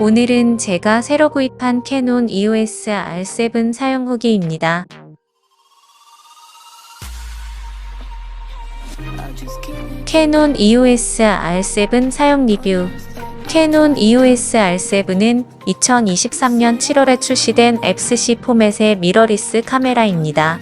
오늘은 제가 새로 구입한 캐논 EOS R7 사용 후기입니다. 캐논 EOS R7 사용 리뷰 캐논 EOS R7은 2023년 7월에 출시된 FC 포맷의 미러리스 카메라입니다.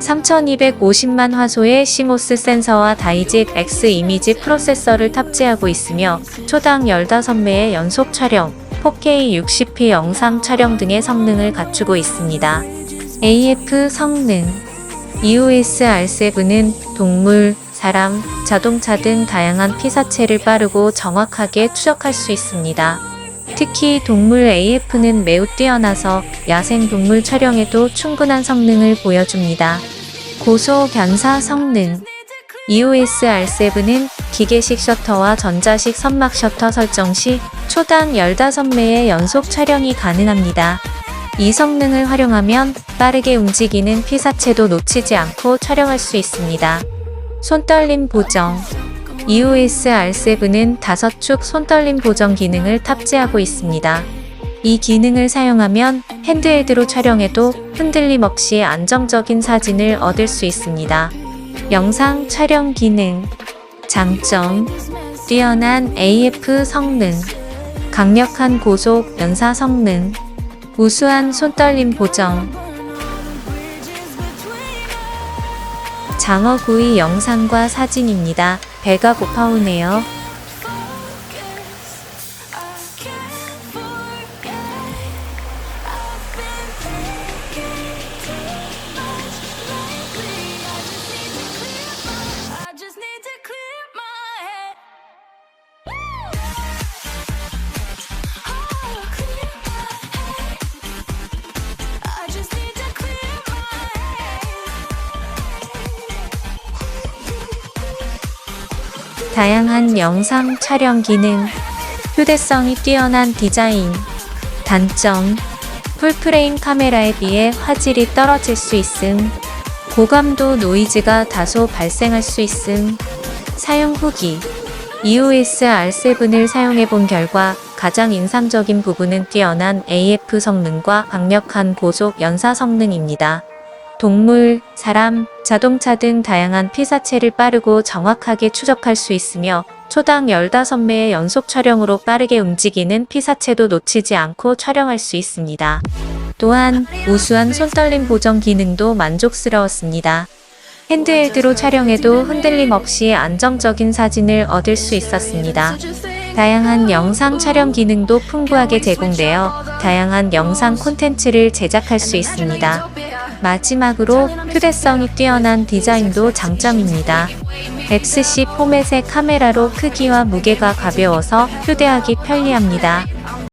3250만 화소의 시모스 센서와 다이직 X 이미지 프로세서를 탑재하고 있으며 초당 15매의 연속 촬영, 4K 60p 영상 촬영 등의 성능을 갖추고 있습니다. AF 성능 EOS R7은 동물, 사람, 자동차 등 다양한 피사체를 빠르고 정확하게 추적할 수 있습니다. 특히 동물 AF는 매우 뛰어나서 야생 동물 촬영에도 충분한 성능을 보여줍니다. 고소 견사 성능 EOS R7은 기계식 셔터와 전자식 선막 셔터 설정 시 초당 15매의 연속 촬영이 가능합니다. 이 성능을 활용하면 빠르게 움직이는 피사체도 놓치지 않고 촬영할 수 있습니다. 손떨림 보정 EOS R7은 5축 손떨림 보정 기능을 탑재하고 있습니다. 이 기능을 사용하면 핸드헬드로 촬영해도 흔들림 없이 안정적인 사진을 얻을 수 있습니다. 영상 촬영 기능 장점 뛰어난 AF 성능 강력한 고속 연사 성능 우수한 손떨림 보정 장어구이 영상과 사진입니다. 배가 고파오네요. 다양한 영상 촬영 기능, 휴대성이 뛰어난 디자인, 단점, 풀프레임 카메라에 비해 화질이 떨어질 수 있음, 고감도 노이즈가 다소 발생할 수 있음, 사용 후기, EOS R7을 사용해 본 결과 가장 인상적인 부분은 뛰어난 AF 성능과 강력한 고속 연사 성능입니다. 동물, 사람, 자동차 등 다양한 피사체를 빠르고 정확하게 추적할 수 있으며 초당 15매의 연속 촬영으로 빠르게 움직이는 피사체도 놓치지 않고 촬영할 수 있습니다. 또한 우수한 손떨림 보정 기능도 만족스러웠습니다. 핸드헬드로 촬영해도 흔들림 없이 안정적인 사진을 얻을 수 있었습니다. 다양한 영상 촬영 기능도 풍부하게 제공되어 다양한 영상 콘텐츠를 제작할 수 있습니다. 마지막으로 휴대성이 뛰어난 디자인도 장점입니다. XC 포맷의 카메라로 크기와 무게가 가벼워서 휴대하기 편리합니다.